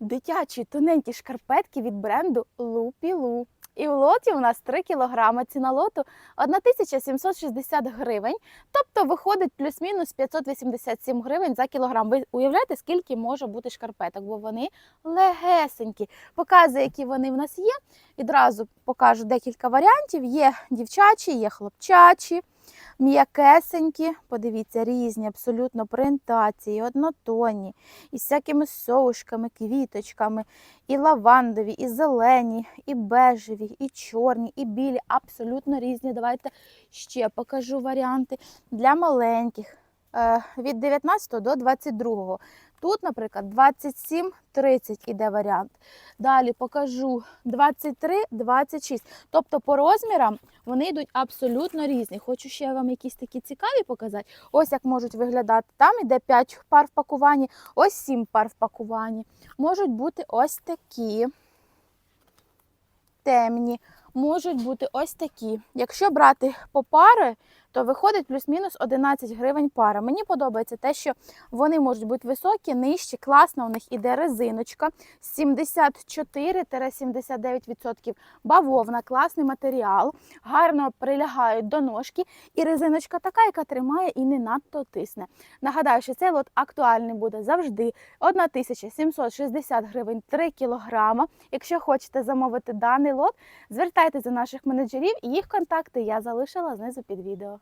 дитячі тоненькі шкарпетки від бренду Лупілу. І в лоті у нас 3 кілограми. Ціна лоту 1760 гривень. Тобто виходить плюс-мінус 587 гривень за кілограм. Ви уявляєте, скільки може бути шкарпеток, бо вони легесенькі. Показую, які вони в нас є. Відразу покажу декілька варіантів. Є дівчачі, є хлопчачі, м'якесенькі. Подивіться, різні абсолютно принтації, однотонні, із всякими соушками, квіточками, і лавандові, і зелені, і бежеві, і чорні, і білі. Абсолютно різні. Давайте ще покажу варіанти для маленьких. Е, Від 19 до 22. Тут, наприклад, 27-30 іде варіант. Далі покажу 23-26. Тобто по розмірам вони йдуть абсолютно різні. Хочу ще вам якісь такі цікаві показати. Ось як можуть виглядати. Там іде 5 пар в пакуванні, ось 7 пар в пакуванні. Можуть бути ось такі темні, можуть бути ось такі. Якщо брати по пари, то виходить плюс-мінус 11 гривень пара. Мені подобається те, що вони можуть бути високі, нижчі, класно. У них іде резиночка 74-79% бавовна, класний матеріал, гарно прилягають до ножки. І резиночка така, яка тримає і не надто тисне. Нагадаю, що цей лот актуальний буде завжди 1760 гривень 3 кілограма. Якщо хочете замовити даний лот, звертайтеся до наших менеджерів, їх контакти я залишила знизу під відео.